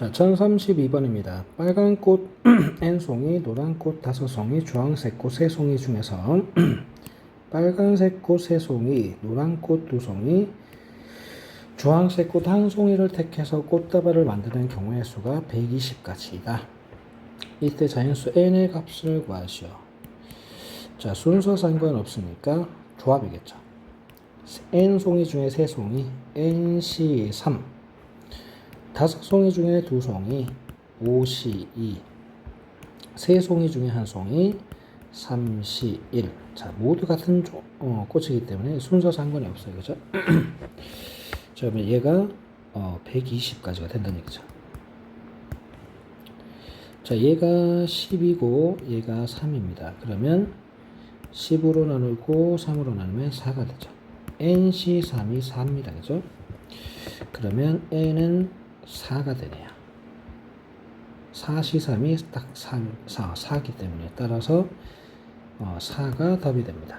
자, 1032번입니다. 빨간 꽃 n송이, 노란 꽃 다섯 송이, 주황색 꽃세 송이 중에서 빨간색 꽃세 송이, 노란 꽃두 송이, 주황색 꽃한 송이를 택해서 꽃다발을 만드는 경우의 수가 120가지이다. 이때 자연수 n의 값을 구하시오. 자, 순서 상관없으니까 조합이겠죠. n 송이 중에 세 송이 nc 3 다섯 송이 중에 두 송이 5시 2, 세 송이 중에 한 송이 3시 1. 자, 모두 같은 조, 어, 꽃이기 때문에 순서 상관이 없어요. 그죠? 자, 그러면 얘가 어, 120까지가 된다는 얘기죠. 자, 얘가 10이고 얘가 3입니다. 그러면 10으로 나누고 3으로 나누면 4가 되죠. NC 3이 4입니다. 그죠? 그러면 N은 4가 되네요. 4시 3이 딱 3, 4, 4기 때문에 따라서 어, 4가 답이 됩니다.